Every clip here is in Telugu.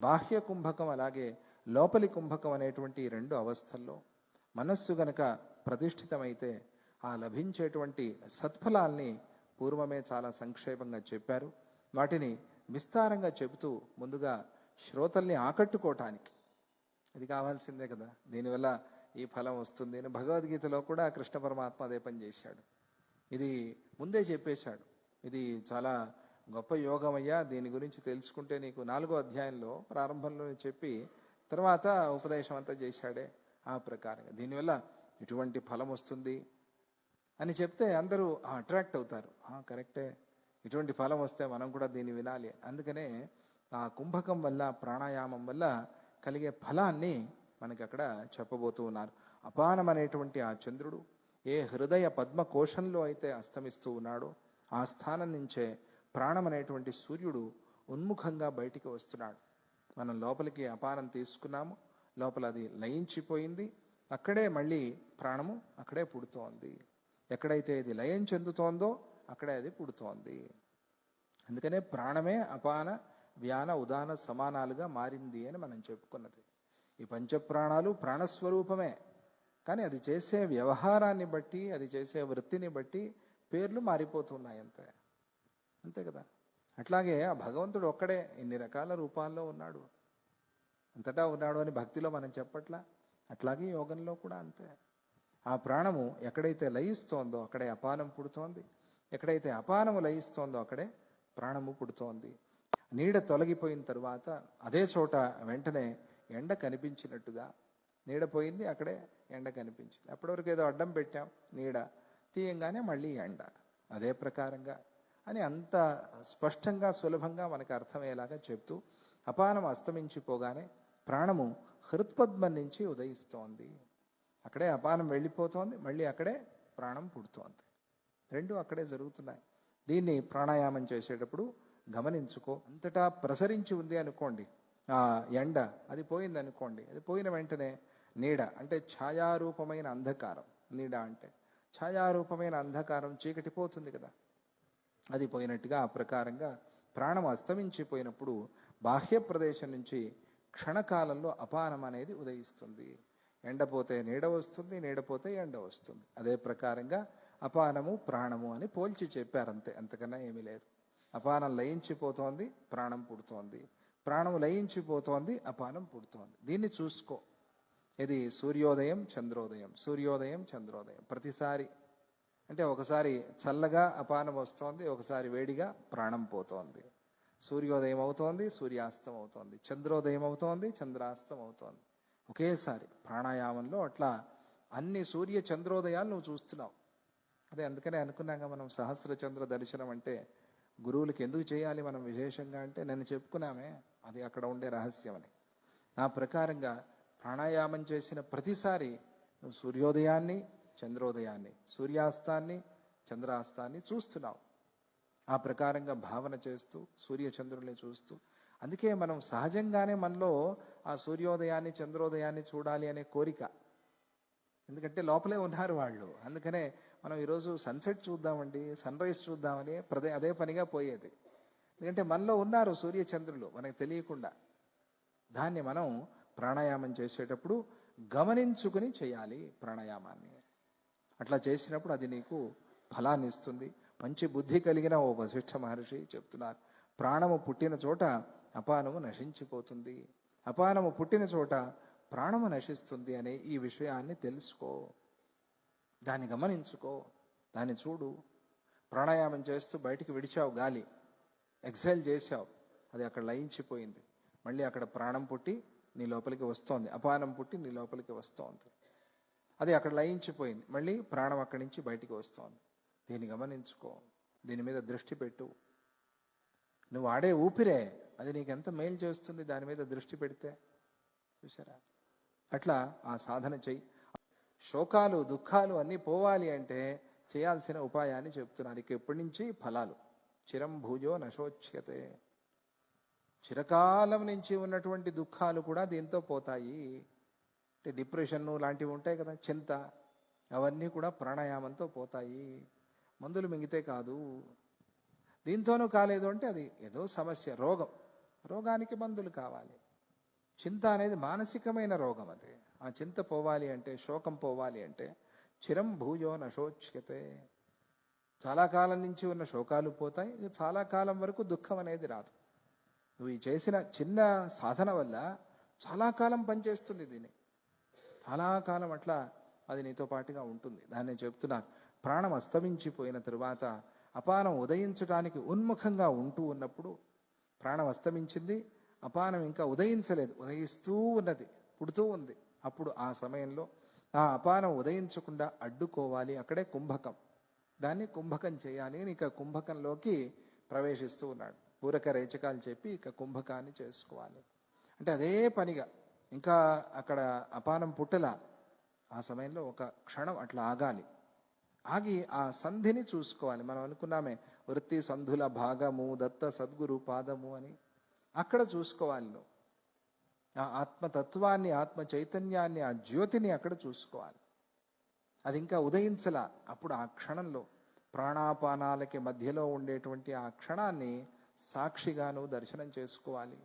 బాహ్య కుంభకం అలాగే లోపలి కుంభకం అనేటువంటి రెండు అవస్థల్లో మనస్సు గనక ప్రతిష్ఠితమైతే ఆ లభించేటువంటి సత్ఫలాల్ని పూర్వమే చాలా సంక్షేపంగా చెప్పారు. వాటిని విస్తారంగా చెబుతూ ముందుగా శ్రోతల్ని ఆకట్టుకోవటానికి ఇది కావాల్సిందే కదా. దీనివల్ల ఈ ఫలం వస్తుంది అని భగవద్గీతలో కూడా కృష్ణ పరమాత్మ అదే పని చేశాడు. ఇది ముందే చెప్పేశాడు. ఇది చాలా గొప్ప యోగమయ్యా దీని గురించి తెలుసుకుంటే నీకు నాలుగో అధ్యాయంలో ప్రారంభంలోనే చెప్పి తర్వాత ఉపదేశం అంతా చేశాడే ఆ ప్రకారంగా. దీనివల్ల ఇటువంటి ఫలం వస్తుంది అని చెప్తే అందరూ అట్రాక్ట్ అవుతారు. "ఆ, కరెక్టే. ఇటువంటి ఫలం వస్తే మనం కూడా దీన్ని వినాలి. అందుకనే ఆ కుంభకం వల్ల ప్రాణాయామం వల్ల కలిగే ఫలాన్ని మనకి అక్కడ చెప్పబోతూ ఉన్నారు. అపానం అనేటువంటి ఆ చంద్రుడు ఏ హృదయ పద్మ కోశంలో అయితే అస్తమిస్తూ ఉన్నాడో ఆ స్థానం నుంచే ప్రాణం అనేటువంటి సూర్యుడు ఉన్ముఖంగా బయటికి వస్తున్నాడు. మనం లోపలికి అపానం తీసుకున్నాము లోపల అది లయించిపోయింది అక్కడే మళ్ళీ ప్రాణము అక్కడే పుడుతోంది. ఎక్కడైతే ఇది లయం చెందుతోందో అక్కడే అది పుడుతోంది. అందుకనే ప్రాణమే అపాన వ్యాన ఉదాన సమానాలుగా మారింది అని మనం చెప్పుకున్నది. ఈ పంచప్రాణాలు ప్రాణస్వరూపమే. కానీ అది చేసే వ్యవహారాన్ని బట్టి అది చేసే వృత్తిని బట్టి పేర్లు మారిపోతున్నాయి అంతే అంతే కదా? అట్లాగే ఆ భగవంతుడు ఒక్కడే ఇన్ని రకాల రూపాల్లో ఉన్నాడు. అంతటా ఉన్నాడు అని భక్తిలో మనం చెప్పట్లా? అట్లాగే యోగంలో కూడా అంతే. ఆ ప్రాణము ఎక్కడైతే లయిస్తోందో అక్కడే అపానం పుడుతోంది. ఎక్కడైతే అపానము లయిస్తోందో అక్కడే ప్రాణము పుడుతోంది. నీడ తొలగిపోయిన తర్వాత అదే చోట వెంటనే ఎండ కనిపించినట్టుగా నీడ పోయింది అక్కడే ఎండ కనిపించింది. అప్పటివరకు ఏదో అడ్డం పెట్టాం నీడ. తీయంగానే మళ్ళీ ఎండ. అదే ప్రకారంగా అని అంత స్పష్టంగా సులభంగా మనకు అర్థమయ్యేలాగా చెప్తూ అపానం అస్తమించిపోగానే ప్రాణము హృత్పద్మం నుంచి ఉదయిస్తోంది. అక్కడే అపానం వెళ్ళిపోతోంది మళ్ళీ అక్కడే ప్రాణం పుడుతోంది. రెండు అక్కడే జరుగుతున్నాయి. దీన్ని ప్రాణాయామం చేసేటప్పుడు గమనించుకో. అంతటా ప్రసరించి ఉంది అనుకోండి. ఆ ఎండ అది పోయింది అనుకోండి. అది పోయిన వెంటనే నీడ అంటే ఛాయారూపమైన అంధకారం. నీడ అంటే ఛాయారూపమైన అంధకారం చీకటి పోతుంది కదా. అది పోయినట్టుగా ఆ ప్రకారంగా ప్రాణం అస్తమించిపోయినప్పుడు బాహ్య ప్రదేశం నుంచి క్షణకాలంలో అపానం అనేది ఉదయిస్తుంది. ఎండపోతే నీడ వస్తుంది నీడపోతే ఎండ వస్తుంది. అదే ప్రకారంగా అపానము ప్రాణము అని పోల్చి చెప్పారు అంతే అంతకన్నా ఏమీ లేదు. అపానం లయించిపోతోంది ప్రాణం పుడుతోంది. ప్రాణం లయించిపోతోంది అపానం పుడుతోంది. దీన్ని చూసుకో. ఇది సూర్యోదయం చంద్రోదయం. సూర్యోదయం చంద్రోదయం. ప్రతిసారి అంటే ఒకసారి చల్లగా అపానం వస్తోంది ఒకసారి వేడిగా ప్రాణం పోతోంది. సూర్యోదయం అవుతోంది సూర్యాస్తం అవుతోంది. చంద్రోదయం అవుతోంది చంద్రాస్తం అవుతోంది. ఒకేసారి ప్రాణాయామంలో అట్లా అన్ని సూర్య చంద్రోదయాలు నువ్వు చూస్తున్నావు. అదే అందుకనే అనుకున్నాక మనం సహస్ర చంద్ర దర్శనం అంటే గురువులకి ఎందుకు చేయాలి మనం విశేషంగా అంటే నేను చెప్పుకున్నామే అది అక్కడ ఉండే రహస్యం అని. నా ప్రకారంగా ప్రాణాయామం చేసిన ప్రతిసారి నువ్వు సూర్యోదయాన్ని చంద్రోదయాన్ని సూర్యాస్తాన్ని చంద్రాస్తాన్ని చూస్తున్నావు ఆ ప్రకారంగా భావన చేస్తూ సూర్యచంద్రుల్ని చూస్తూ అందుకే మనం సహజంగానే మనలో ఆ సూర్యోదయాన్ని చంద్రోదయాన్ని చూడాలి అనే కోరిక. ఎందుకంటే లోపలే ఉన్నారు వాళ్ళు. అందుకనే మనం ఈరోజు సన్సెట్ చూద్దామండి సన్ రైజ్ చూద్దామని ప్రదే అదే పనిగా పోయేది. ఎందుకంటే మనలో ఉన్నారు సూర్యచంద్రులు మనకు తెలియకుండా. దాన్ని మనం ప్రాణాయామం చేసేటప్పుడు గమనించుకుని చేయాలి ప్రాణాయామాన్ని. అట్లా చేసినప్పుడు అది నీకు ఫలాన్ని ఇస్తుంది. మంచి బుద్ధి కలిగిన ఓ వశిష్ఠ మహర్షి చెప్తున్నారు. ప్రాణము పుట్టిన చోట అపానము నశించిపోతుంది. అపానము పుట్టిన చోట ప్రాణము నశిస్తుంది అనే ఈ విషయాన్ని తెలుసుకో. దాన్ని గమనించుకో. దాన్ని చూడు. ప్రాణాయామం చేస్తూ బయటికి విడిచావు గాలి. ఎక్సైల్ చేసావు అది అక్కడ లయించిపోయింది. మళ్ళీ అక్కడ ప్రాణం పుట్టి నీ లోపలికి వస్తోంది. అపానం పుట్టి నీ లోపలికి వస్తోంది. అది అక్కడ లయించిపోయింది. మళ్ళీ ప్రాణం అక్కడి నుంచి బయటికి వస్తోంది. దీన్ని గమనించుకో. దీని మీద దృష్టి పెట్టు. నువ్వు ఆడే ఊపిరే అది నీకు ఎంత మేలు చేస్తుంది దాని మీద దృష్టి పెడితే? చూసారా అట్లా ఆ సాధన చెయ్యి. శోకాలు దుఃఖాలు అన్నీ పోవాలి అంటే చేయాల్సిన ఉపాయాన్ని చెప్తున్నారు ఇక ఇప్పటి నుంచి? ఫలాలు. చిరం భూజో నశోచ్యతే. చిరకాలం నుంచి ఉన్నటువంటి దుఃఖాలు కూడా దీంతో పోతాయి. అంటే డిప్రెషన్ లాంటివి ఉంటాయి కదా చింత అవన్నీ కూడా ప్రాణాయామంతో పోతాయి. మందులు మింగితే కాదు. దీంతోనూ కాలేదు అంటే అది ఏదో సమస్య రోగం. రోగానికి మందులు కావాలి. చింత అనేది మానసికమైన రోగం అది. ఆ చింత పోవాలి అంటే శోకం పోవాలి అంటే చిరం భూయో నశోచ్యతే. చాలా కాలం నుంచి ఉన్న శోకాలు పోతాయి. చాలా కాలం వరకు దుఃఖం అనేది రాదు. నువ్వు ఈ చేసిన చిన్న సాధన వల్ల చాలా కాలం పనిచేస్తుంది దీన్ని చాలా కాలం అట్లా అది నీతో పాటుగా ఉంటుంది. దాన్ని చెప్తున్నారు ప్రాణం అస్తమించిపోయిన తరువాత అపానం ఉదయించడానికి ఉన్ముఖంగా ఉంటూ ఉన్నప్పుడు ప్రాణం అస్తమించింది అపానం ఇంకా ఉదయించలేదు. ఉదయిస్తూ ఉన్నది పుడుతూ ఉంది. అప్పుడు ఆ సమయంలో ఆ అపానం ఉదయించకుండా అడ్డుకోవాలి. అక్కడే కుంభకం. దాన్ని కుంభకం చేయాలి అని ఇక కుంభకంలోకి ప్రవేశిస్తూ ఉన్నాడు. పూరక రేచకాలు చెప్పి ఇక కుంభకాన్ని చేసుకోవాలి. అంటే అదే పనిగా ఇంకా అక్కడ అపానం పుట్టల. ఆ సమయంలో ఒక క్షణం అట్లా ఆగాలి. ఆగి ఆ సంధిని చూసుకోవాలి. మనం అనుకున్నామే వృత్తి సంధుల భాగము దత్త సద్గురు పాదము అని. అక్కడ చూసుకోవాలి నువ్వు. ఆ ఆత్మతత్వాన్ని ఆత్మ చైతన్యాన్ని ఆ జ్యోతిని అక్కడ చూసుకోవాలి. అది ఇంకా ఉదయించలా. అప్పుడు ఆ క్షణంలో ప్రాణాపానాలకి మధ్యలో ఉండేటువంటి ఆ క్షణాన్ని సాక్షిగాను దర్శనం చేసుకోవాలి.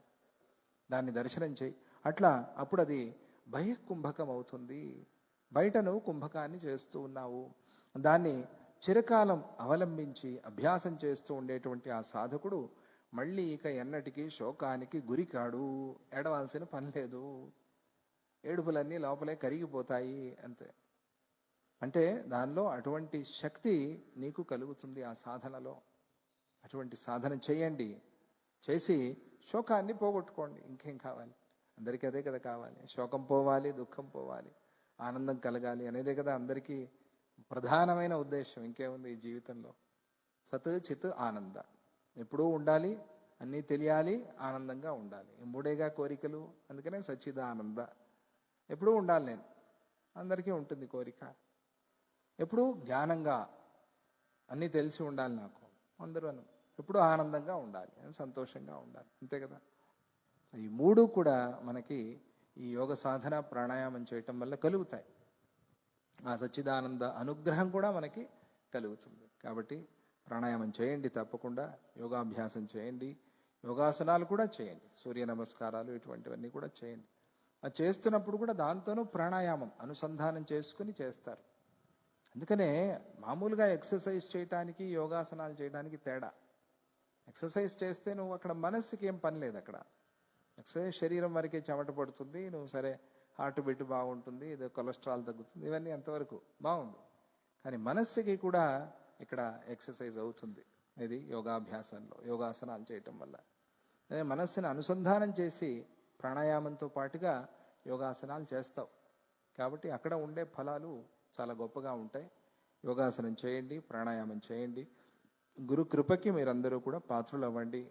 దాన్ని దర్శనం చేయి. అట్లా అప్పుడు అది భయ కుంభకం అవుతుంది బయట నువ్వు కుంభకాన్ని చేస్తూ ఉన్నావు. దాన్ని చిరకాలం అవలంబించి అభ్యాసం చేస్తూ ఉండేటువంటి ఆ సాధకుడు మళ్ళీ ఇక ఎన్నటికీ శోకానికి గురికాడు. ఏడవాల్సిన పని లేదు. ఏడుపులన్నీ లోపలే కరిగిపోతాయి అంతే. అంటే దానిలో అటువంటి శక్తి నీకు కలుగుతుంది ఆ సాధనలో. అటువంటి సాధన చేయండి. చేసి శోకాన్ని పోగొట్టుకోండి. ఇంకేం కావాలి? అందరికీ అదే కదా కావాలి. శోకం పోవాలి దుఃఖం పోవాలి ఆనందం కలగాలి అనేదే కదా అందరికీ ప్రధానమైన ఉద్దేశం. ఇంకేముంది ఈ జీవితంలో? సత్ చిత్ ఆనంద. ఎప్పుడూ ఉండాలి అన్నీ తెలియాలి ఆనందంగా ఉండాలి. మూడేగా కోరికలు? అందుకనే సచ్చిద ఆనంద ఎప్పుడూ ఉండాలి నేను. అందరికీ ఉంటుంది కోరిక. ఎప్పుడూ జ్ఞానంగా అన్నీ తెలిసి ఉండాలి నాకు. అందరూ ఎప్పుడూ ఆనందంగా ఉండాలి సంతోషంగా ఉండాలి. అంతే కదా? ఈ మూడు కూడా మనకి ఈ యోగ సాధన ప్రాణాయామం చేయటం వల్ల కలుగుతాయి. ఆ సచ్చిదానంద అనుగ్రహం కూడా మనకి కలుగుతుంది. కాబట్టి ప్రాణాయామం చేయండి తప్పకుండా యోగాభ్యాసం చేయండి యోగాసనాలు కూడా చేయండి సూర్య నమస్కారాలు ఇటువంటివన్నీ కూడా చేయండి. అది చేస్తున్నప్పుడు కూడా దాంతోనూ ప్రాణాయామం అనుసంధానం చేసుకుని చేస్తారు. అందుకనే మామూలుగా ఎక్సర్సైజ్ చేయటానికి యోగాసనాలు చేయడానికి తేడా. ఎక్సర్సైజ్ చేస్తే నువ్వు అక్కడ మనస్సుకి ఏం పని లేదు అక్కడ. సరే శరీరం వరకే చెమట పడుతుంది నువ్వు సరే హార్ట్ బీట్ బాగుంటుంది ఏదో కొలెస్ట్రాల్ తగ్గుతుంది ఇవన్నీ ఎంతవరకు బాగుంది కానీ మనస్సుకి కూడా ఇక్కడ ఎక్సర్సైజ్ అవుతుంది ఇది యోగాభ్యాసంలో యోగాసనాలు చేయటం వల్ల. మనస్సుని అనుసంధానం చేసి ప్రాణాయామంతో పాటుగా యోగాసనాలు చేస్తావు. కాబట్టి అక్కడ ఉండే ఫలాలు చాలా గొప్పగా ఉంటాయి. యోగాసనం చేయండి ప్రాణాయామం చేయండి. గురు కృపకి మీరందరూ కూడా పాత్రలు అవ్వండి.